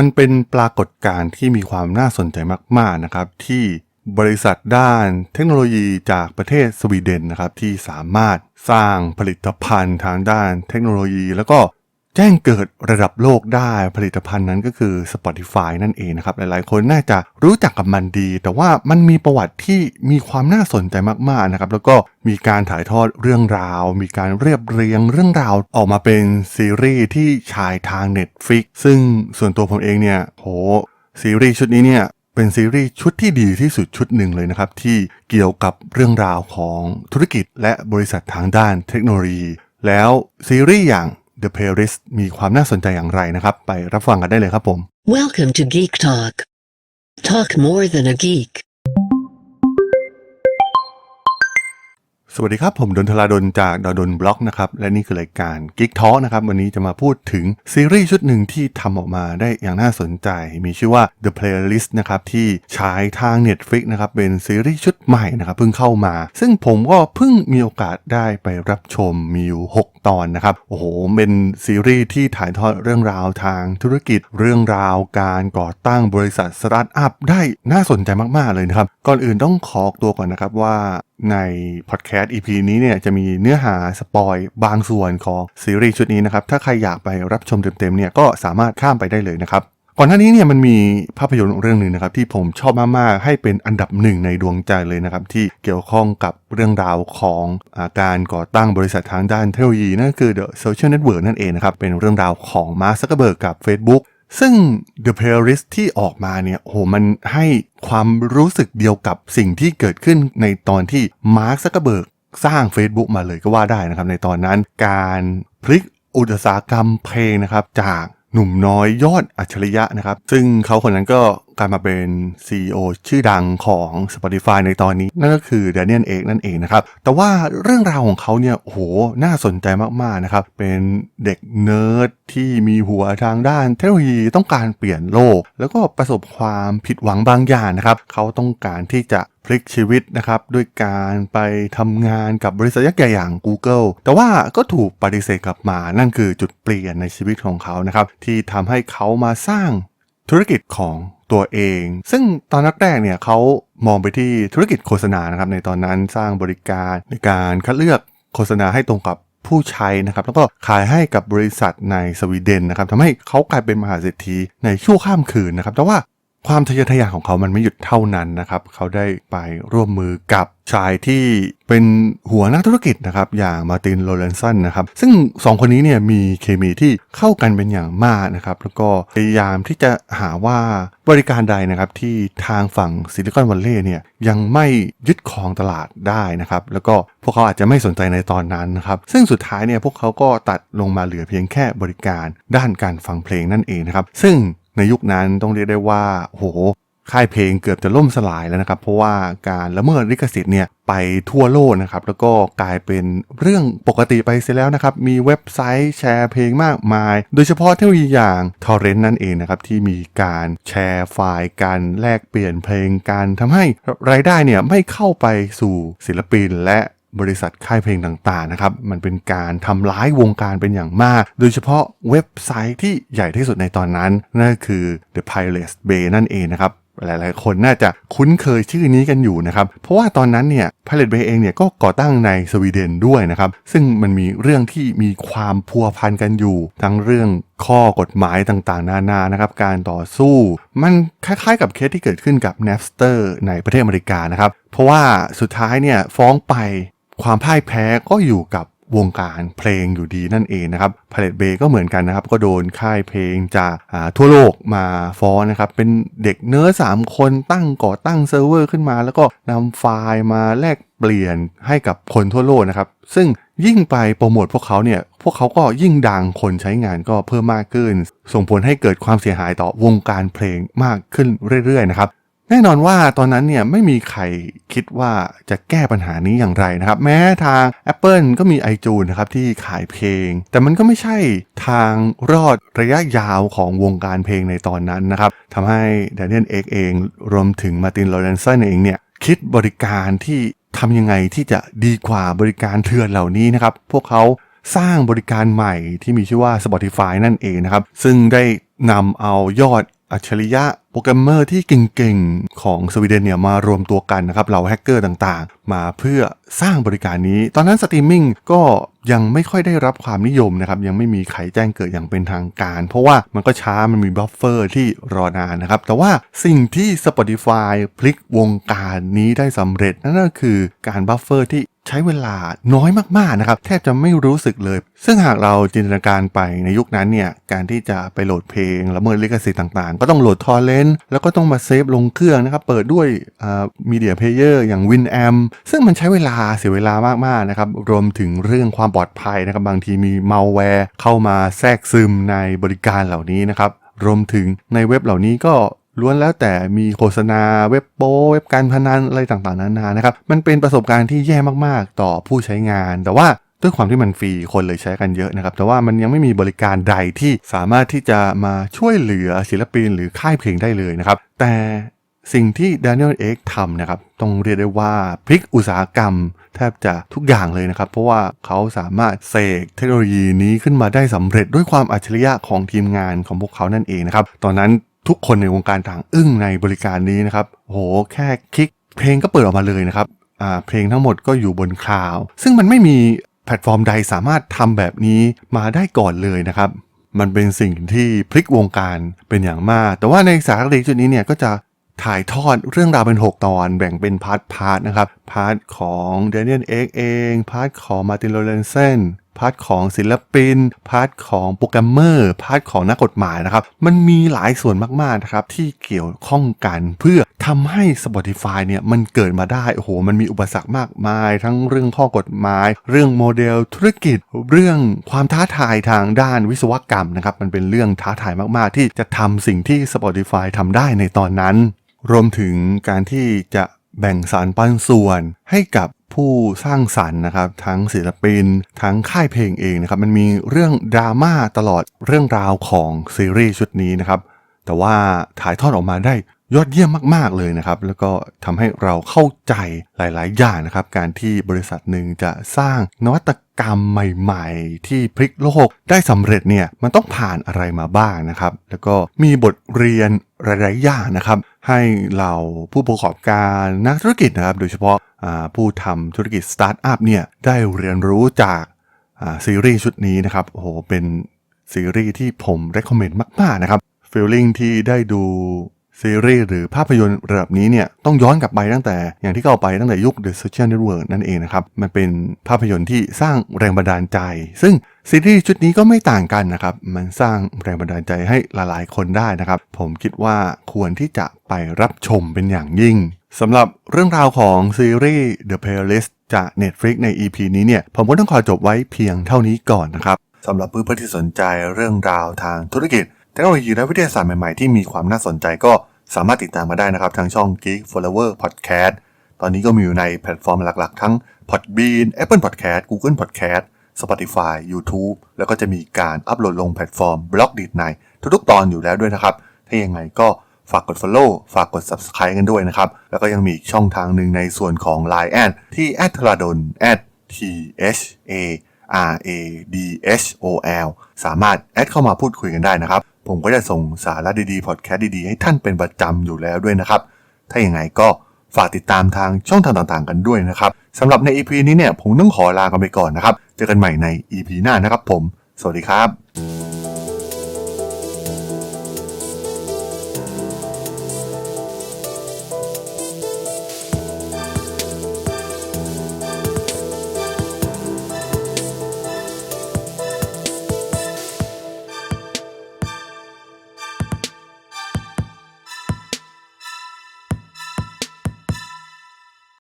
มันเป็นปรากฏการณ์ที่มีความน่าสนใจมาก ๆ นะครับ ที่บริษัทด้านเทคโนโลยีจากประเทศสวีเดนนะครับที่สามารถสร้างผลิตภัณฑ์ทางด้านเทคโนโลยี แล้วก็ แจ้งเกิดระดับโลกได้ผลิตภัณฑ์นั้นก็คือ Spotify นั่นเองนะครับ หลายๆ คนน่าจะรู้จักกับมันดี แต่ว่ามันมีประวัติที่มีความน่าสนใจมาก ๆ นะครับ แล้วก็มีการถ่ายทอดเรื่องราว มีการเรียบเรียงเรื่องราวออกมาเป็นซีรีส์ที่ฉายทาง Netflix ซึ่งส่วนตัวผมเองเนี่ยโหซีรีส์ชุดนี้เนี่ยเป็นซีรีส์ชุดที่ดีที่สุดชุดหนึ่งเลยนะครับ ที่เกี่ยวกับเรื่องราวของธุรกิจและบริษัททางด้านเทคโนโลยี แล้วซีรีส์อย่าง The Playlist มีความน่าสนใจอย่างไรนะครับ ไปรับฟังกันได้เลยครับผม Welcome to Geek Talk. Talk more than a geek. สวัสดีครับ ผมดนทลาดนจากดดนบล็อกนะครับ และนี่คือรายการ Geek Talk นะครับ วันนี้จะมาพูดถึงซีรีส์ชุดหนึ่งที่ทำออกมาได้อย่างน่าสนใจ มีชื่อว่า The Playlist นะครับ ที่ฉายทาง Netflix นะครับ เป็นซีรีส์ชุดใหม่นะครับ เพิ่งเข้ามา ซึ่งผมก็เพิ่งมีโอกาสได้ไปรับชมมีอยู่ 6 ตอนนะครับ โอ้โห เป็นซีรีส์ที่ถ่ายทอดเรื่องราวทางธุรกิจ เรื่องราวการก่อตั้งบริษัทสตาร์ทอัพได้น่าสนใจมากๆเลยนะครับก่อนอื่นต้องขอตัวก่อนนะครับว่า ในพอดแคสต์ EP นี้เนี่ยจะมีเนื้อหาสปอยบางส่วนของซีรีส์ชุดนี้นะครับ ถ้าใครอยากไปรับชมเต็มๆเนี่ยก็สามารถข้ามไปได้เลยนะครับ ก่อนหน้านี้เนี่ยมันมีภาพยนตร์เรื่องหนึ่งนะครับที่ผมชอบมากๆ ให้เป็นอันดับหนึ่งในดวงใจเลยนะครับ ที่เกี่ยวข้องกับเรื่องราวของอาการก่อตั้งบริษัททางด้านเทคโนโลยีนั่นคือ The Social Network นั่นเองนะครับเป็นเรื่องราวของมาร์คซักเกอร์เบิร์กกับ Facebook ซึ่ง The Playlist ที่ออกมาเนี่ยโหมันให้ความรู้สึกเดียวกับสิ่งที่เกิดขึ้นในตอนที่มาร์คซักเกอร์เบิร์กสร้าง Facebook มาเลยก็ว่าได้นะครับ ในตอนนั้นการพลิกอุตสาหกรรมเพลงนะครับ จากหนุ่มน้อยยอดอัจฉริยะนะครับ ซึ่งเขาคนนั้นก็ กายมาเป็น CEO ชื่อดังของ Spotify ในตอนนี้ นั่นก็คือ Daniel Ek นั่นเองนะครับ แต่ว่าเรื่องราวของเขาเนี่ยโอ้โหน่าสนใจมากๆนะครับ เป็นเด็กเนิร์ดที่มีหัวทางด้านเทคโนโลยีต้องการเปลี่ยนโลก แล้วก็ประสบความผิดหวังบางอย่างนะครับ เขาต้องการที่จะพลิกชีวิตนะครับด้วยการไปทำงานกับบริษัทยักษ์ใหญ่อย่าง Google แต่ว่าก็ถูกปฏิเสธกลับมา นั่นคือจุดเปลี่ยนในชีวิตของเขานะครับที่ทำให้เขามาสร้างธุรกิจของ ตัวเอง ซึ่งตอนแรกๆเนี่ยเขามองไปที่ธุรกิจโฆษณานะครับในตอนนั้นสร้างบริการในการคัดเลือกโฆษณาให้ตรงกับผู้ใช้นะครับแล้วก็ขายให้กับบริษัทในสวีเดนนะครับทำให้เขากลายเป็นมหาเศรษฐีในชั่วข้ามคืนนะครับแต่ว่า ความทะเยอทะยานของเขามันไม่หยุดเท่านั้นนะครับ เขาได้ไปร่วมมือกับชายที่เป็นหัวนักธุรกิจนะครับ อย่างมาตินโรเลนสันนะครับ ซึ่งสองคนนี้เนี่ยมีเคมีที่เข้ากันเป็นอย่างมากนะครับ แล้วก็พยายามที่จะหาว่าบริการใดนะครับที่ทางฝั่งซิลิคอนวัลเลย์เนี่ยยังไม่ยึดครองตลาดได้นะครับ แล้วก็พวกเขาอาจจะไม่สนใจในตอนนั้นนะครับ ซึ่งสุดท้ายเนี่ยพวกเขาก็ตัดลงมาเหลือเพียงแค่บริการด้านการฟังเพลงนั่นเองนะครับ ซึ่ง ในยุคนั้นต้องเรียกได้ว่าโหค่ายเพลงเกือบจะล่มสลายแล้วนะครับ เพราะว่าการละเมิดลิขสิทธิ์เนี่ยไปทั่วโลกนะครับ แล้วก็กลายเป็นเรื่องปกติไปเสียแล้วนะครับ มีเว็บไซต์แชร์เพลงมากมาย โดยเฉพาะเทคโนโลยีอย่างทอร์เรนต์นั่นเองนะครับ ที่มีการแชร์ไฟล์กันแลกเปลี่ยนเพลงกันทำให้รายได้เนี่ยไม่เข้าไปสู่ศิลปินและ บริษัทค่ายเพลงต่างๆนะครับมันเป็นการทำร้ายวงการเป็นอย่างมาก โดยเฉพาะเว็บไซต์ที่ใหญ่ที่สุดในตอนนั้น นั่นคือ The Pirate Bay นั่นเองนะครับหลายๆ คนน่าจะคุ้นเคยชื่อนี้กันอยู่นะครับ เพราะว่าตอนนั้นเนี่ย Pirate Bay เองเนี่ยก็ก่อตั้งในสวีเดนด้วยนะครับ ซึ่งมันมีเรื่องที่มีความพัวพันกันอยู่ ทั้งเรื่องข้อกฎหมายต่างๆ นานานะครับ การต่อสู้ มันคล้ายๆ กับเคสที่เกิดขึ้นกับ Napster ในประเทศอเมริกานะครับ เพราะว่าสุดท้ายเนี่ยฟ้องไป ความพ่ายแพ้ก็อยู่กับวงการเพลงอยู่ดีนั่นเองนะครับพาเลตเบก็เหมือนกันนะครับ ก็โดนค่ายเพลงจากทั่วโลกมาฟ้องนะครับ เป็นเด็กเนื้อสามคนตั้งก่อตั้งเซิร์ฟเวอร์ขึ้นมา แล้วก็นำไฟล์มาแลกเปลี่ยนให้กับคนทั่วโลกนะครับ ซึ่งยิ่งไปโปรโมทพวกเขาเนี่ย พวกเขาก็ยิ่งดังคนใช้งานก็เพิ่มมากขึ้น ส่งผลให้เกิดความเสียหายต่อวงการเพลงมากขึ้นเรื่อยๆนะครับ แน่นอนว่าตอนนั้นเนี่ยไม่มีใครคิดว่าจะแก้ปัญหานี้อย่างไรนะครับ แม้ทาง Apple ก็มี iTunes นะครับที่ขายเพลง แต่มันก็ไม่ใช่ทางรอดระยะยาวของวงการเพลงในตอนนั้นนะครับทำให้ Daniel Ek เองรวมถึงมาตินโลเรนสันเองเนี่ยคิดบริการที่ทำยังไงที่จะดีกว่าบริการเถื่อนเหล่านี้นะครับ พวกเขาสร้างบริการใหม่ที่มีชื่อว่า Spotify นั่นเองนะครับ ซึ่งได้นำเอายอดอัจฉริยะ รแกรมเมอร์ที่เก่งๆ ของสวีเดนเนี่ยมารวมตัวกันนะครับเหล่าแฮกเกอร์ต่างๆ มาเพื่อสร้างบริการนี้ ตอนนั้นสตรีมมิ่งก็ยังไม่ค่อยได้รับความนิยมนะครับ ยังไม่มีใครแจ้งเกิดอย่างเป็นทางการ เพราะว่ามันก็ช้ามันมีบัฟเฟอร์ที่รอนานนะครับ แต่ว่าสิ่งที่ Spotify พลิกวงการนี้ได้สำเร็จ นั่นก็คือการบัฟเฟอร์ที่ใช้เวลาน้อยมากๆนะครับ แทบจะไม่รู้สึกเลย ซึ่งหากเราจินตนาการไปในยุคนั้นเนี่ย การที่จะไปโหลดเพลงละเมิดลิขสิทธิ์ต่างๆ ก็ต้องโหลดทอร์เรนแล้วก็ต้องมาเซฟลงเครื่องนะครับ เปิดด้วยมีเดียเพลเยอร์อย่าง WinAm ซึ่งมันใช้เวลาเสียเวลามากๆนะครับ รวมถึงเรื่องความปลอดภัยนะครับ บางทีมีมัลแวร์เข้ามาแทรกซึมในบริการเหล่านี้นะครับ รวมถึงในเว็บเหล่านี้ก็ล้วนแล้วแต่มีโฆษณาเว็บโป้เว็บการพนันอะไรต่างๆนานานะครับ มันเป็นประสบการณ์ที่แย่มากๆ ต่อผู้ใช้งาน แต่ว่า ด้วยความที่มันฟรีคนเลยใช้กันเยอะนะครับ แต่ว่ามันยังไม่มีบริการใดที่สามารถที่จะมาช่วยเหลือศิลปินหรือค่ายเพลงได้เลยนะครับ แต่สิ่งที่ Daniel X ทำนะครับ ต้องเรียกได้ว่าพลิกอุตสาหกรรม แทบจะทุกอย่างเลยนะครับ เพราะว่าเขาสามารถเสกเทคโนโลยีนี้ขึ้นมาได้สำเร็จด้วยความอัจฉริยะของทีมงานของพวกเขานั่นเองนะครับ ตอนนั้นทุกคนในวงการต่างอึ้งในบริการนี้นะครับโหแค่คลิกเพลงก็เปิดออกมาเลยนะครับเพลงทั้งหมดก็อยู่บนคลาว ซึ่งมันไม่มี แพลตฟอร์มใดสามารถทำแบบนี้มาได้ก่อนเลยนะครับมันเป็นสิ่งที่พลิกวงการเป็นอย่างมาก แต่ว่าในสารคดีชุดนี้เนี่ยก็จะถ่ายทอดเรื่องราวเป็น 6 ตอน แบ่งเป็นพาร์ทพาร์ทนะครับ พาร์ทของเดน i ยลเอ็กเอง พาร์ทของมาร์ตินโรเลนเซน พาร์ทของศิลปิน พาร์ทของโปรแกรมเมอร์ พาร์ทของนักกฎหมายนะครับ มันมีหลายส่วนมากๆนะครับที่เกี่ยวข้องกันเพื่อทำให้ Spotify เนี่ยมันเกิดมาได้ โอ้โห มันมีอุปสรรคมากมาย ทั้งเรื่องข้อกฎหมาย เรื่องโมเดลธุรกิจ เรื่องความท้าทายทางด้านวิศวกรรมนะครับ มันเป็นเรื่องท้าทายมากๆ ที่จะทำสิ่งที่ Spotify ทำได้ในตอนนั้น รวมถึงการที่จะแบ่งสารปันส่วนให้กับ ผู้สร้างสรรค์นะครับทั้งศิลปิน ทั้งค่ายเพลงเองนะครับมันมีเรื่องดราม่าตลอดเรื่องราวของซีรีส์ชุดนี้นะครับแต่ว่าถ่ายทอดออกมาได้ยอดเยี่ยมมาก ๆ เลยนะครับ แล้วก็ทำให้เราเข้าใจหลาย ๆ อย่างนะครับ การที่บริษัทหนึ่งจะสร้างนวัตกรรมใหม่ ๆ ที่พลิกโลกได้สำเร็จเนี่ยมันต้องผ่านอะไรมาบ้างนะครับ แล้วก็มีบทเรียนหลาย ๆ อย่างนะครับ ให้เราผู้ประกอบการนักธุรกิจนะครับ โดยเฉพาะ ผู้ทำธุรกิจสตาร์ทอัพเนี่ยได้เรียนรู้จากซีรีส์ชุดนี้นะครับโอ้โหเป็นซีรีส์ที่ผม recommend มาก ๆ นะครับฟีลลิ่งที่ได้ดูซีรีส์หรือภาพยนตร์ระดับนี้เนี่ยต้องย้อนกลับไปตั้งแต่อย่างที่เก่าไปตั้งแต่ยุค The Social Network นั่นเองนะครับ มันเป็นภาพยนตร์ที่สร้างแรงบันดาลใจ ซึ่งซีรีส์ชุดนี้ก็ไม่ต่างกันนะครับ มันสร้างแรงบันดาลใจให้หลายๆ คนได้นะครับ ผมคิดว่าควรที่จะไปรับชมเป็นอย่างยิ่ง สำหรับเรื่องราวของซีรีส์ The Playlist จาก Netflix ใน EP นี้เนี่ย ผมก็ต้องขอจบไว้เพียงเท่านี้ก่อนนะครับสำหรับเพื่อนๆที่สนใจเรื่องราวทางธุรกิจเทคโนโลยีและวิทยาศาสตร์ใหม่ๆ ที่มีความน่าสนใจก็สามารถติดตามมาได้นะครับ ทางช่อง Geek Flower Podcast ตอนนี้ก็มีอยู่ในแพลตฟอร์มหลักๆ ทั้ง Podbean Apple Podcast Google Podcast Spotify YouTube แล้วก็จะมีการอัปโหลดลงแพลตฟอร์มบล็อกดีดในทุกๆ ตอนอยู่แล้วด้วยนะครับ ถ้ายังไงก็ ฝากกด Follow ฝากกด Subscribe กันด้วยนะครับ แล้วก็ยังมีอีกช่องทางหนึ่งในส่วนของ Line แอดที่ a t h r a d o n t h a R A D H O L สามารถแอดเข้ามาพูดคุยกันได้นะครับ ผมก็จะส่งสาระดีๆ พอดแคสต์ดีๆ ให้ท่านเป็นประจำอยู่แล้วด้วยนะครับ ถ้าอย่างไงก็ฝากติดตามทางช่องทางต่างๆ กันด้วยนะครับสำหรับใน EP นี้เนี่ยผมต้องขอลากันไปก่อนนะครับ เจอกันใหม่ใน EP หน้านะครับผม สวัสดีครับ